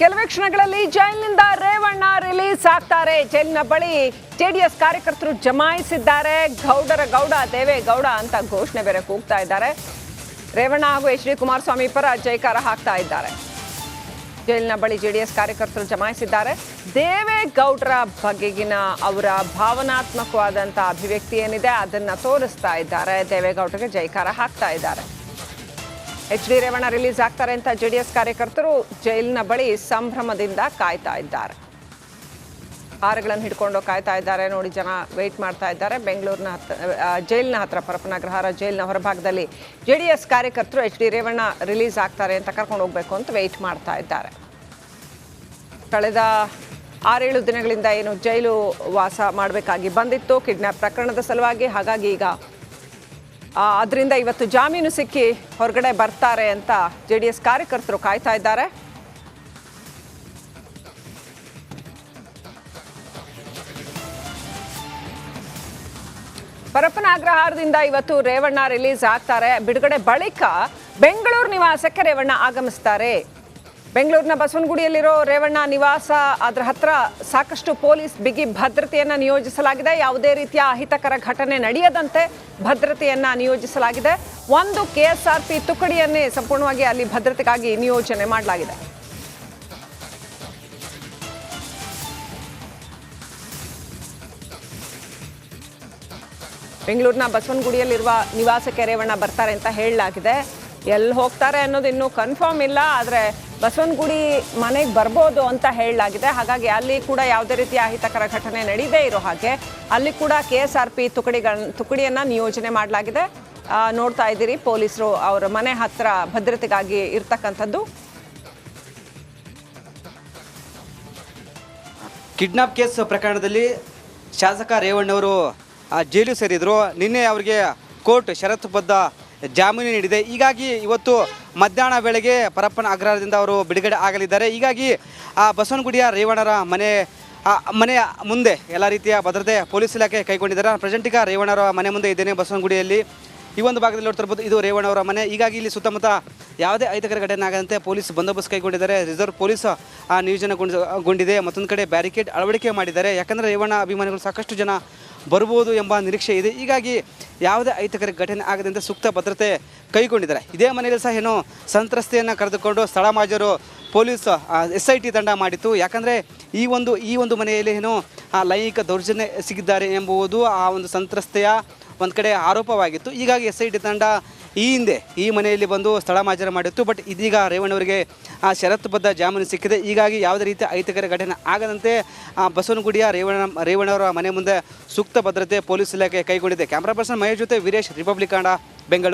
ಕೆಲವೇ ಕ್ಷಣಗಳಲ್ಲಿ ಜೈಲಿನಿಂದ ರೇವಣ್ಣ ರಿಲೀಸ್ ಆಗ್ತಾರೆ. ಜೈಲಿನ ಬಳಿ ಜೆಡಿಎಸ್ ಕಾರ್ಯಕರ್ತರು ಜಮಾಯಿಸಿದ್ದಾರೆ. ಗೌಡರ ಗೌಡ, ದೇವೇಗೌಡ ಅಂತ ಘೋಷಣೆ ಬೇರೆ ಕೂಗ್ತಾ ಇದ್ದಾರೆ. ರೇವಣ್ಣ ಹಾಗೂ ಎಚ್ ಡಿ ಕುಮಾರಸ್ವಾಮಿ ಪರ ಜೈಕಾರ ಹಾಕ್ತಾ ಇದ್ದಾರೆ. ಜೈಲಿನ ಬಳಿ ಜೆಡಿಎಸ್ ಕಾರ್ಯಕರ್ತರು ಜಮಾಯಿಸಿದ್ದಾರೆ. ದೇವೇಗೌಡರ ಬಗೆಗಿನ ಅವರ ಭಾವನಾತ್ಮಕವಾದಂಥ ಅಭಿವ್ಯಕ್ತಿ ಏನಿದೆ ಅದನ್ನ ತೋರಿಸ್ತಾ ಇದ್ದಾರೆ. ದೇವೇಗೌಡರಿಗೆ ಜೈಕಾರ ಹಾಕ್ತಾ ಇದ್ದಾರೆ. ಎಚ್ ಡಿ ರೇವಣ್ಣ ರಿಲೀಸ್ ಆಗ್ತಾರೆ ಅಂತ ಜೆಡಿಎಸ್ ಕಾರ್ಯಕರ್ತರು ಜೈಲಿನ ಬಳಿ ಸಂಭ್ರಮದಿಂದ ಕಾಯ್ತಾ ಇದ್ದಾರೆ. ಕಾರುಗಳನ್ನು ಹಿಡ್ಕೊಂಡು ಕಾಯ್ತಾ ಇದ್ದಾರೆ. ನೋಡಿ, ಜನ ವೆಯ್ಟ್ ಮಾಡ್ತಾ ಇದ್ದಾರೆ. ಬೆಂಗಳೂರಿನ ಹತ್ರ ಜೈಲಿನ ಹತ್ರ, ಪರಪನಗ್ರಹಾರ ಜೈಲಿನ ಹೊರಭಾಗದಲ್ಲಿ ಜೆ ಡಿ ಎಸ್ ಕಾರ್ಯಕರ್ತರು ಎಚ್ ಡಿ ರೇವಣ್ಣ ರಿಲೀಸ್ ಆಗ್ತಾರೆ ಅಂತ ಕರ್ಕೊಂಡು ಹೋಗಬೇಕು ಅಂತ ವೆಯ್ಟ್ ಮಾಡ್ತಾ ಇದ್ದಾರೆ. ಕಳೆದ ಆರೇಳು ದಿನಗಳಿಂದ ಏನು ಜೈಲು ವಾಸ ಮಾಡಬೇಕಾಗಿ ಬಂದಿತ್ತು. ಕಿಡ್ನಾಪ್ ಪ್ರಕರಣದ ಸಲುವಾಗಿ ಹಾಗಾಗಿ ಈಗ ಅದರಿಂದ ಇವತ್ತು ಜಾಮೀನು ಸಿಕ್ಕಿ ಹೊರಗಡೆ ಬರ್ತಾರೆ ಅಂತ ಜೆ ಡಿ ಎಸ್ ಕಾರ್ಯಕರ್ತರು ಕಾಯ್ತಾ ಇದ್ದಾರೆ. ಪರಪ್ಪನ ಅಗ್ರಹಾರದಿಂದ ಇವತ್ತು ರೇವಣ್ಣ ರಿಲೀಸ್ ಆಗ್ತಾರೆ. ಬಿಡುಗಡೆ ಬಳಿಕ ಬೆಂಗಳೂರು ನಿವಾಸಕ್ಕೆ ರೇವಣ್ಣ ಆಗಮಿಸ್ತಾರೆ. ಬೆಂಗಳೂರಿನ ಬಸವನಗುಡಿಯಲ್ಲಿರೋ ರೇವಣ್ಣ ನಿವಾಸ, ಅದರ ಹತ್ರ ಸಾಕಷ್ಟು ಪೊಲೀಸ್ ಬಿಗಿ ಭದ್ರತೆಯನ್ನು ನಿಯೋಜಿಸಲಾಗಿದೆ. ಯಾವುದೇ ರೀತಿಯ ಅಹಿತಕರ ಘಟನೆ ನಡೆಯದಂತೆ ಭದ್ರತೆಯನ್ನು ನಿಯೋಜಿಸಲಾಗಿದೆ. ಒಂದು ಕೆಎಸ್ಆರ್ಪಿ ತುಕಡಿಯನ್ನೇ ಸಂಪೂರ್ಣವಾಗಿ ಅಲ್ಲಿ ಭದ್ರತೆಗಾಗಿ ನಿಯೋಜನೆ ಮಾಡಲಾಗಿದೆ. ಬೆಂಗಳೂರಿನ ಬಸವನಗುಡಿಯಲ್ಲಿರುವ ನಿವಾಸಕ್ಕೆ ರೇವಣ್ಣ ಬರ್ತಾರೆ ಅಂತ ಹೇಳಲಾಗಿದೆ. ಎಲ್ಲಿ ಹೋಗ್ತಾರೆ ಅನ್ನೋದು ಇನ್ನೂ ಕನ್ಫರ್ಮ್ ಇಲ್ಲ, ಆದರೆ ಬಸವನಗುಡಿ ಮನೆಗೆ ಬರ್ಬೋದು ಅಂತ ಹೇಳಲಾಗಿದೆ. ಹಾಗಾಗಿ ಅಲ್ಲಿ ಕೂಡ ಯಾವುದೇ ರೀತಿಯ ಅಹಿತಕರ ಘಟನೆ ನಡೀದೇ ಇರೋ ಹಾಗೆ ಅಲ್ಲಿ ಕೂಡ ಕೆ ಎಸ್ ಆರ್ ಪಿ ತುಕಡಿಗಳನ್ನ ತುಕಡಿಯನ್ನು ನಿಯೋಜನೆ ಮಾಡಲಾಗಿದೆ. ನೋಡ್ತಾ ಇದ್ದೀರಿ ಪೊಲೀಸರು ಅವರ ಮನೆ ಹತ್ತಿರ ಭದ್ರತೆಗಾಗಿ ಇರ್ತಕ್ಕಂಥದ್ದು. ಕಿಡ್ನಾಪ್ ಕೇಸ್ ಪ್ರಕರಣದಲ್ಲಿ ಶಾಸಕ ರೇವಣ್ಣವರು ಜೈಲು ಸೇರಿದ್ರು. ನಿನ್ನೆ ಅವರಿಗೆ ಕೋರ್ಟ್ ಷರತ್ತುಬದ್ಧ ಜಾಮೀನು ನೀಡಿದೆ. ಹೀಗಾಗಿ ಇವತ್ತು ಮಧ್ಯಾಹ್ನ ವೇಳೆಗೆ ಪರಪ್ಪನ ಅಗ್ರಹಾರದಿಂದ ಅವರು ಬಿಡುಗಡೆ ಆಗಲಿದ್ದಾರೆ. ಹೀಗಾಗಿ ಆ ಬಸವನಗುಡಿಯ ರೇವಣ್ಣರ ಮನೆ ಮನೆಯ ಮುಂದೆ ಎಲ್ಲ ರೀತಿಯ ಭದ್ರತೆ ಪೊಲೀಸ್ ಇಲಾಖೆ ಕೈಗೊಂಡಿದ್ದಾರೆ. ಪ್ರೆಸೆಂಟ್ ಈಗ ರೇವಣ್ಣರ ಮನೆ ಮುಂದೆ ಇದ್ದೇನೆ ಬಸವನಗುಡಿಯಲ್ಲಿ. ಈ ಒಂದು ಭಾಗದಲ್ಲಿ ನೋಡ್ತಾ ಇರ್ಬೋದು ಇದು ರೇವಣ್ಣವರ ಮನೆ. ಹೀಗಾಗಿ ಇಲ್ಲಿ ಸುತ್ತಮುತ್ತ ಯಾವುದೇ ಅಹಿತಕರ ಘಟನೆ ಆಗದಂತೆ ಪೊಲೀಸ್ ಬಂದೋಬಸ್ತ್ ಕೈಗೊಂಡಿದ್ದಾರೆ. ರಿಸರ್ವ್ ಪೊಲೀಸ್ ಆ, ನಿಯೋಜನೆಗೊಂಡಿದೆ. ಮತ್ತೊಂದು ಕಡೆ ಬ್ಯಾರಿಕೇಡ್ ಅಳವಡಿಕೆ ಮಾಡಿದ್ದಾರೆ. ಯಾಕಂದರೆ ರೇವಣ್ಣ ಅಭಿಮಾನಿಗಳು ಸಾಕಷ್ಟು ಜನ ಬರ್ಬೋದು ಎಂಬ ನಿರೀಕ್ಷೆ ಇದೆ. ಹೀಗಾಗಿ ಯಾವುದೇ ಅಹಿತಕರ ಘಟನೆ ಆಗದಂತೆ ಸೂಕ್ತ ಭದ್ರತೆ ಕೈಗೊಂಡಿದ್ದಾರೆ. ಇದೇ ಮನೆಯಲ್ಲಿ ಸಹ ಏನು ಸಂತ್ರಸ್ತೆಯನ್ನು ಕರೆದುಕೊಂಡು ಸ್ಥಳ ಮಾಜರು ಪೊಲೀಸ್ ಎಸ್ ಐ ಟಿ ತಂಡ ಮಾಡಿತ್ತು. ಯಾಕಂದರೆ ಈ ಒಂದು ಈ ಒಂದು ಮನೆಯಲ್ಲಿ ಏನು ಲೈಂಗಿಕ ದೌರ್ಜನ್ಯ ಸಿಗಿದ್ದಾರೆ ಎಂಬುವುದು ಆ ಒಂದು ಸಂತ್ರಸ್ತೆಯ ಒಂದು ಕಡೆ ಆರೋಪವಾಗಿತ್ತು. ಹೀಗಾಗಿ ಎಸ್ ಐ ಟಿ ತಂಡ ಈ ಹಿಂದೆ ಈ ಮನೆಯಲ್ಲಿ ಬಂದು ಸ್ಥಳ ಮಾಜರ ಮಾಡಿತ್ತು, ಬಟ್ ಇದೀಗ ರೇವಣ್ಣವರಿಗೆ ಆ ಷರತ್ತುಬದ್ಧ ಜಾಮೀನು ಸಿಕ್ಕಿದೆ. ಹೀಗಾಗಿ ಯಾವುದೇ ರೀತಿಯ ಅಹಿತಕರ ಘಟನೆ ಆಗದಂತೆ ಬಸವನಗುಡಿಯ ರೇವಣ್ಣ, ರೇವಣ್ಣವರ ಮನೆ ಮುಂದೆ ಸೂಕ್ತ ಭದ್ರತೆ ಪೊಲೀಸ್ ಇಲಾಖೆ ಕೈಗೊಂಡಿದೆ. ಕ್ಯಾಮ್ರಾ ಪರ್ಸನ್ ಮಹೇಶ್ ಜೊತೆ ವೀರೇಶ್, ರಿಪಬ್ಲಿಕ್ ಬೆಂಗಳೂರು.